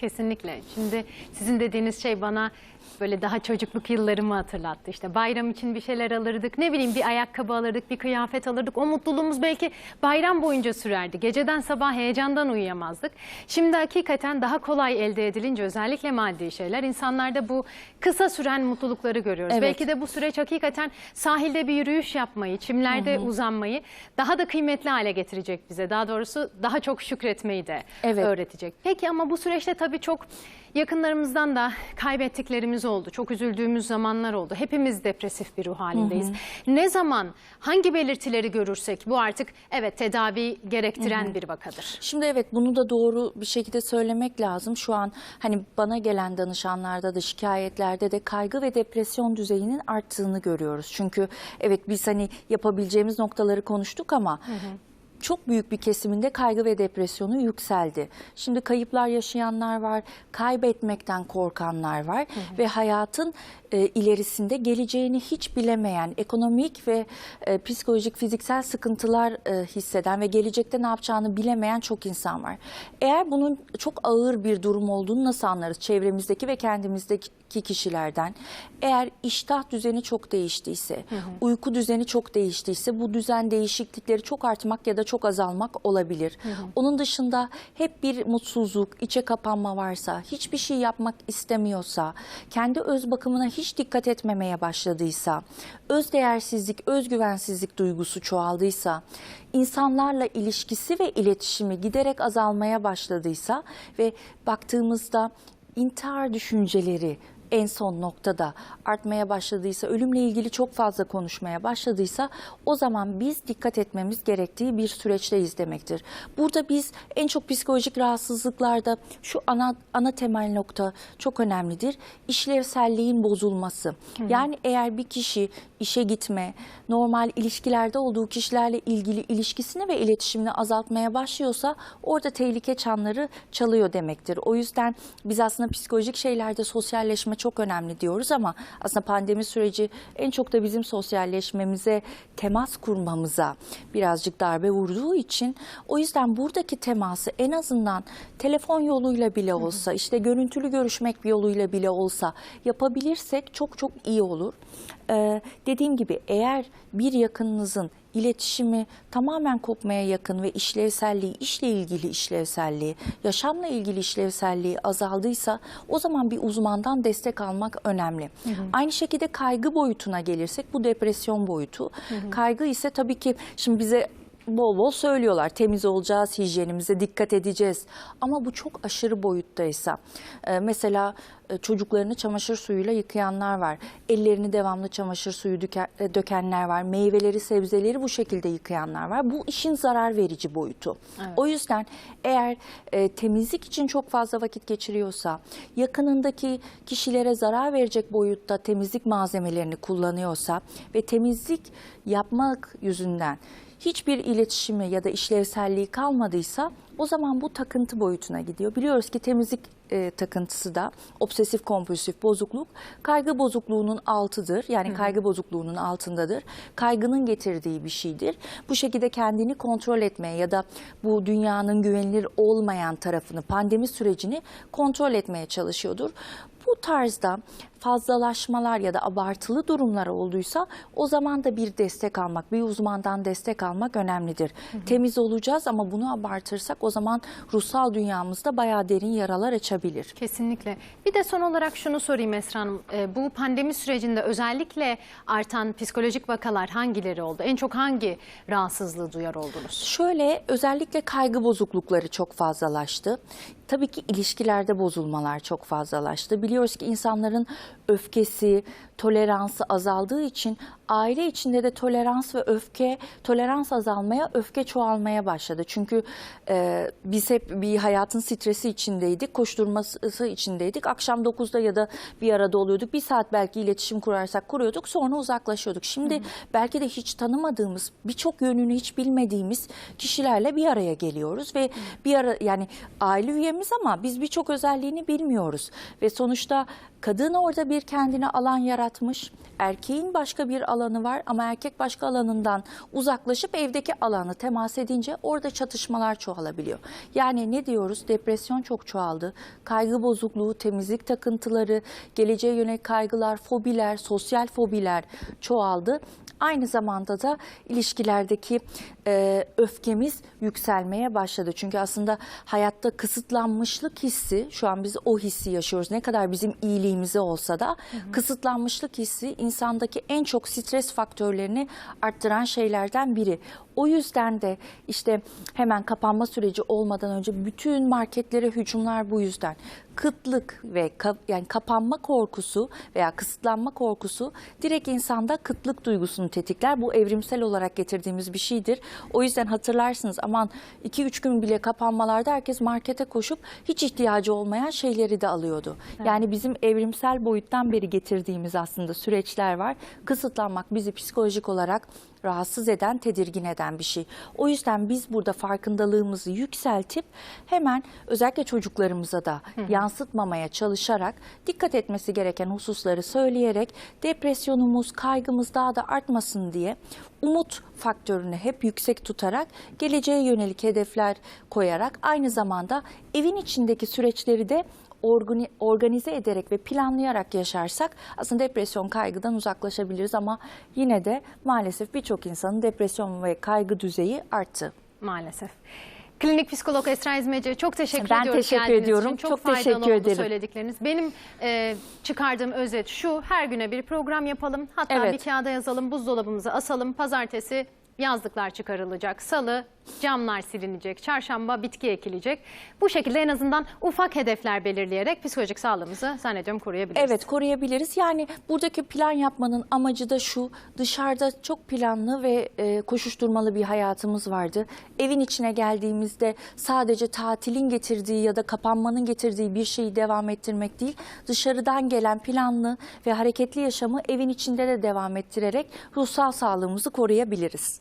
Kesinlikle. Şimdi sizin dediğiniz şey bana böyle daha çocukluk yıllarımı hatırlattı. İşte bayram için bir şeyler alırdık. Ne bileyim bir ayakkabı alırdık, bir kıyafet alırdık. O mutluluğumuz belki bayram boyunca sürerdi. Geceden sabah heyecandan uyuyamazdık. Şimdi hakikaten daha kolay elde edilince özellikle maddi şeyler insanlarda bu kısa süren mutlulukları görüyoruz. Evet. Belki de bu süreç hakikaten sahilde bir yürüyüş yapmayı, çimlerde uzanmayı daha da kıymetli hale getirecek bize. Daha doğrusu daha çok şükretmeyi de Evet. öğretecek. Peki ama bu süreçte tabii çok yakınlarımızdan da kaybettiklerimiz oldu. Çok üzüldüğümüz zamanlar oldu. Hepimiz depresif bir ruh halindeyiz. Ne zaman hangi belirtileri görürsek bu artık evet tedavi gerektiren bir vakadır. Şimdi evet bunu da doğru bir şekilde söylemek lazım. Şu an hani bana gelen danışanlarda da şikayetlerde de kaygı ve depresyon düzeyinin arttığını görüyoruz. Çünkü evet biz hani yapabileceğimiz noktaları konuştuk ama çok büyük bir kesiminde kaygı ve depresyonu yükseldi. Şimdi kayıplar yaşayanlar var, kaybetmekten korkanlar var ve hayatın e, ilerisinde geleceğini hiç bilemeyen, ekonomik ve e, psikolojik, fiziksel sıkıntılar e, hisseden ve gelecekte ne yapacağını bilemeyen çok insan var. Eğer bunun çok ağır bir durum olduğunu nasıl anlarız? Çevremizdeki ve kendimizdeki kişilerden. Eğer iştah düzeni çok değiştiyse, uyku düzeni çok değiştiyse bu düzen değişiklikleri çok artmak ya da çok azalmak olabilir. Onun dışında hep bir mutsuzluk, içe kapanma varsa, hiçbir şey yapmak istemiyorsa, kendi öz bakımına hiç dikkat etmemeye başladıysa, öz değersizlik, özgüvensizlik duygusu çoğaldıysa, insanlarla ilişkisi ve iletişimi giderek azalmaya başladıysa ve baktığımızda intihar düşünceleri en son noktada artmaya başladıysa, ölümle ilgili çok fazla konuşmaya başladıysa o zaman biz dikkat etmemiz gerektiği bir süreçteyiz demektir. Burada biz en çok psikolojik rahatsızlıklarda şu ana ana temel nokta çok önemlidir. İşlevselliğin bozulması. Yani eğer bir kişi işe gitme, normal ilişkilerde olduğu kişilerle ilgili ilişkisini ve iletişimini azaltmaya başlıyorsa orada tehlike çanları çalıyor demektir. O yüzden biz aslında psikolojik şeylerde sosyalleşme çok önemli diyoruz ama aslında pandemi süreci en çok da bizim sosyalleşmemize, temas kurmamıza birazcık darbe vurduğu için o yüzden buradaki teması en azından telefon yoluyla bile olsa, işte görüntülü görüşmek yoluyla bile olsa yapabilirsek çok çok iyi olur. Ee, dediğim gibi eğer bir yakınınızın iletişimi tamamen kopmaya yakın ve işlevselliği, işle ilgili işlevselliği, yaşamla ilgili işlevselliği azaldıysa o zaman bir uzmandan destek almak önemli. Aynı şekilde kaygı boyutuna gelirsek bu depresyon boyutu. Kaygı ise tabii ki şimdi bize bol bol söylüyorlar temiz olacağız, hijyenimize dikkat edeceğiz. Ama bu çok aşırı boyuttaysa e, mesela çocuklarını çamaşır suyuyla yıkayanlar var. Ellerini devamlı çamaşır suyu e, dökenler var. Meyveleri, sebzeleri bu şekilde yıkayanlar var. Bu işin zarar verici boyutu. O yüzden eğer e, temizlik için çok fazla vakit geçiriyorsa, yakınındaki kişilere zarar verecek boyutta temizlik malzemelerini kullanıyorsa ve temizlik yapmak yüzünden hiçbir iletişimi ya da işlevselliği kalmadıysa o zaman bu takıntı boyutuna gidiyor. Biliyoruz ki temizlik e, takıntısı da obsesif kompulsif bozukluk kaygı bozukluğunun altıdır. Yani kaygı bozukluğunun altındadır. Kaygının getirdiği bir şeydir. Bu şekilde kendini kontrol etmeye ya da bu dünyanın güvenilir olmayan tarafını pandemi sürecini kontrol etmeye çalışıyordur. Bu tarzda fazlalaşmalar ya da abartılı durumlar olduysa o zaman da bir destek almak, bir uzmandan destek almak önemlidir. Temiz olacağız ama bunu abartırsak o zaman ruhsal dünyamızda bayağı derin yaralar açabilir. Kesinlikle. Bir de son olarak şunu sorayım Esra Hanım. Ee, bu pandemi sürecinde özellikle artan psikolojik vakalar hangileri oldu? En çok hangi rahatsızlığı duyar oldunuz? Şöyle özellikle kaygı bozuklukları çok fazlalaştı. Tabii ki ilişkilerde bozulmalar çok fazlalaştı. Biliyoruz ki insanların öfkesi, toleransı azaldığı için aile içinde de tolerans ve öfke, tolerans azalmaya, öfke çoğalmaya başladı. Çünkü e, biz hep bir hayatın stresi içindeydik, koşturması içindeydik. Akşam 9'da ya da bir arada oluyorduk. Bir saat belki iletişim kurarsak kuruyorduk, sonra uzaklaşıyorduk. Şimdi belki de hiç tanımadığımız, birçok yönünü hiç bilmediğimiz kişilerle bir araya geliyoruz ve bir ara yani aile üyemiz ama biz birçok özelliğini bilmiyoruz ve sonuçta kadın orada bir kendine alan yarat yaratmış. Erkeğin başka bir alanı var ama erkek başka alanından uzaklaşıp evdeki alanı temas edince orada çatışmalar çoğalabiliyor. Yani ne diyoruz? Depresyon çok çoğaldı. Kaygı bozukluğu, temizlik takıntıları, geleceğe yönelik kaygılar, fobiler, sosyal fobiler çoğaldı. Aynı zamanda da ilişkilerdeki e, öfkemiz yükselmeye başladı. Çünkü aslında hayatta kısıtlanmışlık hissi, şu an biz o hissi yaşıyoruz. Ne kadar bizim iyiliğimize olsa da kısıtlanmışlık hissi insandaki en çok stres faktörlerini arttıran şeylerden biri. O yüzden de işte hemen kapanma süreci olmadan önce bütün marketlere hücumlar bu yüzden. Kıtlık ve ka- yani kapanma korkusu veya kısıtlanma korkusu direkt insanda kıtlık duygusunu tetikler. Bu evrimsel olarak getirdiğimiz bir şeydir. O yüzden hatırlarsınız aman 2-3 gün bile kapanmalarda herkes markete koşup hiç ihtiyacı olmayan şeyleri de alıyordu. Yani bizim evrimsel boyuttan beri getirdiğimiz aslında süreçler var. Kısıtlanmak bizi psikolojik olarak rahatsız eden, tedirgin eden bir şey. O yüzden biz burada farkındalığımızı yükseltip hemen özellikle çocuklarımıza da yansıtmamaya çalışarak dikkat etmesi gereken hususları söyleyerek depresyonumuz, kaygımız daha da artmasın diye umut faktörünü hep yüksek tutarak geleceğe yönelik hedefler koyarak aynı zamanda evin içindeki süreçleri de organize ederek ve planlayarak yaşarsak aslında depresyon kaygıdan uzaklaşabiliriz ama yine de maalesef birçok insanın depresyon ve kaygı düzeyi arttı. Maalesef. Klinik psikolog Esra İzmeci çok teşekkür Ben ediyoruz teşekkür geldiğiniz ediyorum. için. Çok, Çok faydalı teşekkür oldu ederim. söyledikleriniz. Benim e, çıkardığım özet şu her güne bir program yapalım. Hatta Evet. bir kağıda yazalım buzdolabımıza asalım. Pazartesi yazlıklar çıkarılacak. Salı camlar silinecek. Çarşamba bitki ekilecek. Bu şekilde en azından ufak hedefler belirleyerek psikolojik sağlığımızı zannediyorum koruyabiliriz. Evet koruyabiliriz. Yani buradaki plan yapmanın amacı da şu dışarıda çok planlı ve e, koşuşturmalı bir hayatımız vardı. Evin içine geldiğimizde sadece tatilin getirdiği ya da kapanmanın getirdiği bir şeyi devam ettirmek değil. Dışarıdan gelen planlı ve hareketli yaşamı evin içinde de devam ettirerek ruhsal sağlığımızı koruyabiliriz.